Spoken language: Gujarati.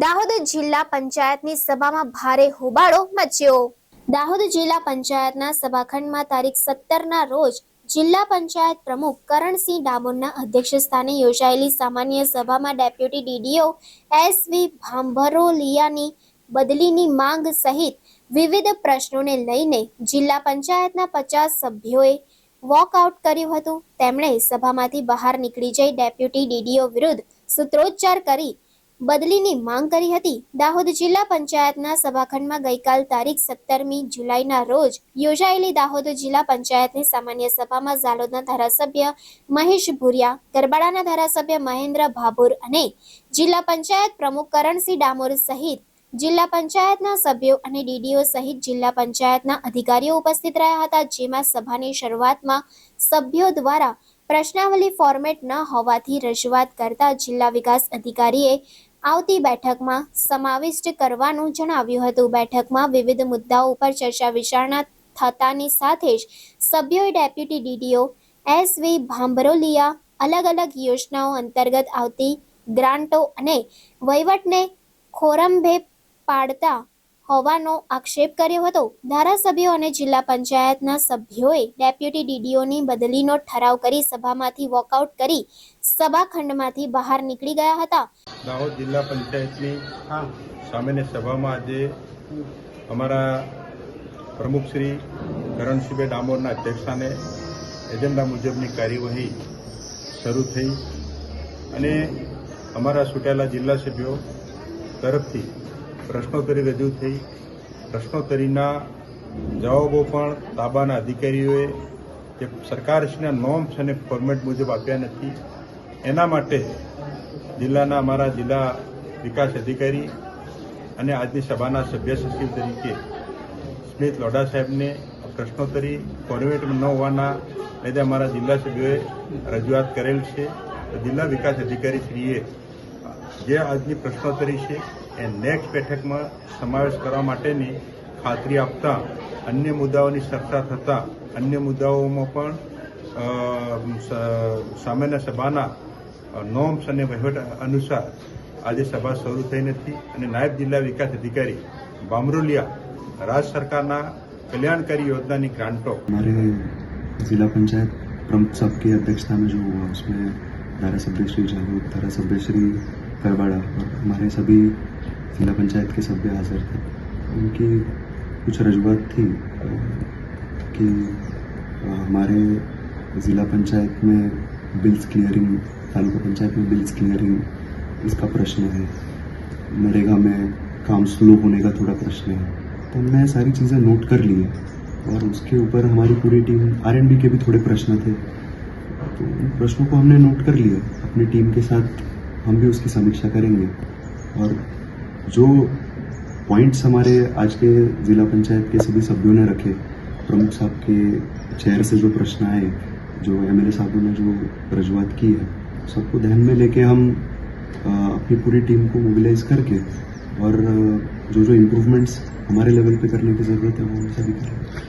દાહોદ જિલ્લા પંચાયતની સભામાં ભારે હોબાળો મચ્યો. દાહોદ જિલ્લા પંચાયતના સભાખંડમાં તારીખ સત્તરના રોજ જિલ્લા પંચાયત પ્રમુખ કરણસિંહ ડામોરના અધ્યક્ષસ્થાને યોજાયેલી સામાન્ય સભામાં ડેપ્યુટી ડીડીઓ એસ વી ભાંભરોલિયાની બદલીની માંગ સહિત વિવિધ પ્રશ્નોને લઈને જિલ્લા પંચાયતના પચાસ સભ્યોએ વોકઆઉટ કર્યું હતું. તેમણે સભામાંથી બહાર નીકળી જઈ ડેપ્યુટી ડીડીઓ વિરુદ્ધ સૂત્રોચ્ચાર કરી બદલીની માંગ કરી હતી. દાહોદ જિલ્લા પંચાયતના સભાખંડમાં ગઈકાલ તારીખ સત્તરમી જુલાઈના રોજ યોજાયેલી દાહોદ જિલ્લા પંચાયતની સામાન્ય સભામાં ઝાલોદના ધારાસભ્ય મહેશ ભુરિયા, ગરબાડાના ધારાસભ્ય મહેન્દ્ર ભાભોર અને જિલ્લા પંચાયત પ્રમુખ કરણસિંહ ડામોર સહિત જિલ્લા પંચાયતના સભ્યો અને ડીડીઓ સહિત જિલ્લા પંચાયતના અધિકારીઓ ઉપસ્થિત રહ્યા હતા, જેમાં સભાની શરૂઆતમાં સભ્યો દ્વારા પ્રશ્નાવલી ફોર્મેટ ન હોવાથી રજૂઆત કરતા જિલ્લા વિકાસ અધિકારીએ આવતી બેઠકમાં સમાવિષ્ટ કરવાનું જણાવ્યું હતું. બેઠકમાં વિવિધ મુદ્દાઓ ઉપર ચર્ચા વિચારણા થતાની સાથે જ સભ્યોએ deputy DDO S V Bhambharoliya અલગ અલગ યોજનાઓ અંતર્ગત આવતી ગ્રાન્ટો અને વહીવટને ખોરંભે પાડતા હોવાનો આક્ષેપ કર્યો હતો. ધારાસભ્યો અને જિલ્લા પંચાયતના સભ્યોએ ડેપ્યુટી ડીડીઓની બદલીનો ઠરાવ કરી સભામાંથી વોકઆઉટ કરી સભાખંડમાંથી બહાર નીકળી ગયા હતા. દાહોદ જિલ્લા પંચાયતની સામાન્ય સભામાં આજે અમારા પ્રમુખ શ્રી કરણસિંહભાઈ ડામોરના અધ્યક્ષસ્થાને એજન્ડા મુજબની કાર્યવાહી શરૂ થઈ અને અમારા છૂટેલા જિલ્લા સભ્યો તરફથી પ્રશ્નોત્તરી રજૂ થઈ. પ્રશ્નોત્તરીના જવાબો પણ તાબાના અધિકારીઓએ જે સરકારશ્રીના નોર્મ્સ અને ફોર્મેટ મુજબ આપ્યા નથી. એના માટે જિલ્લાના અમારા જિલ્લા વિકાસ અધિકારી અને આજની સભાના સભ્ય સચિવ તરીકે સ્મિત લોઢા સાહેબને પ્રશ્નોત્તરી ફોર્મેટમાં ન હોવાના લીધે અમારા જિલ્લા સભ્યોએ રજૂઆત કરેલ છે. જિલ્લા વિકાસ અધિકારી શ્રીએ જે આજની પ્રશ્નોત્તરી છે એ નેક્સ્ટ બેઠકમાં સમાવેશ કરવા માટેની ખાતરી આપતા અન્ય મુદ્દાઓની ચર્ચા થતાં અન્ય મુદ્દાઓમાં પણ અ, સ- સામાન્ય સભાના નોર્મ્સ અને વહીવટ અનુસાર આજે સભા શરૂ થઈ નથી અને નાયબ જિલ્લા વિકાસ અધિકારી બામરોલિયા રાજ્ય સરકારના કલ્યાણકારી યોજનાની ગ્રાન્ટો हमारे जिला पंचायत प्रमुख साहब की अध्यक्षता में जो हुआ उसमें धारा सभ्य श्री जागरूक धारा सभ्य श्री करवाड़ा और हमारे सभी जिला पंचायत के सभ्य हाजिर थे। उनकी कुछ रजूआत थी, कि हमारे जिला पंचायत में बिल्स क्लियरिंग, तालुका पंचायत में बिल्स क्लियरिंग, इसका प्रश्न है। नरेगा में काम स्लो होने का थोड़ा प्रश्न है। तो हमने सारी चीज़ें नोट कर ली है, और उसके ऊपर हमारी पूरी टीम आर के भी थोड़े प्रश्न थे। तो उन प्रश्नों को हमने नोट कर लिया अपनी टीम के साथ हम भी उसकी समीक्षा करेंगे। और जो पॉइंट्स हमारे आज के जिला पंचायत के सभी सभ्यों ने रखे, प्रमुख साहब के चेयर से जो प्रश्न आए, जो एम एल साहबों ने जो रजूआत की है, सबको ध्यान में लेके हम अपनी पूरी टीम को मोबिलाइज करके और जो जो इम्प्रूवमेंट्स हमारे लेवल पे करने की ज़रूरत है, वो हम सभी करेंगे।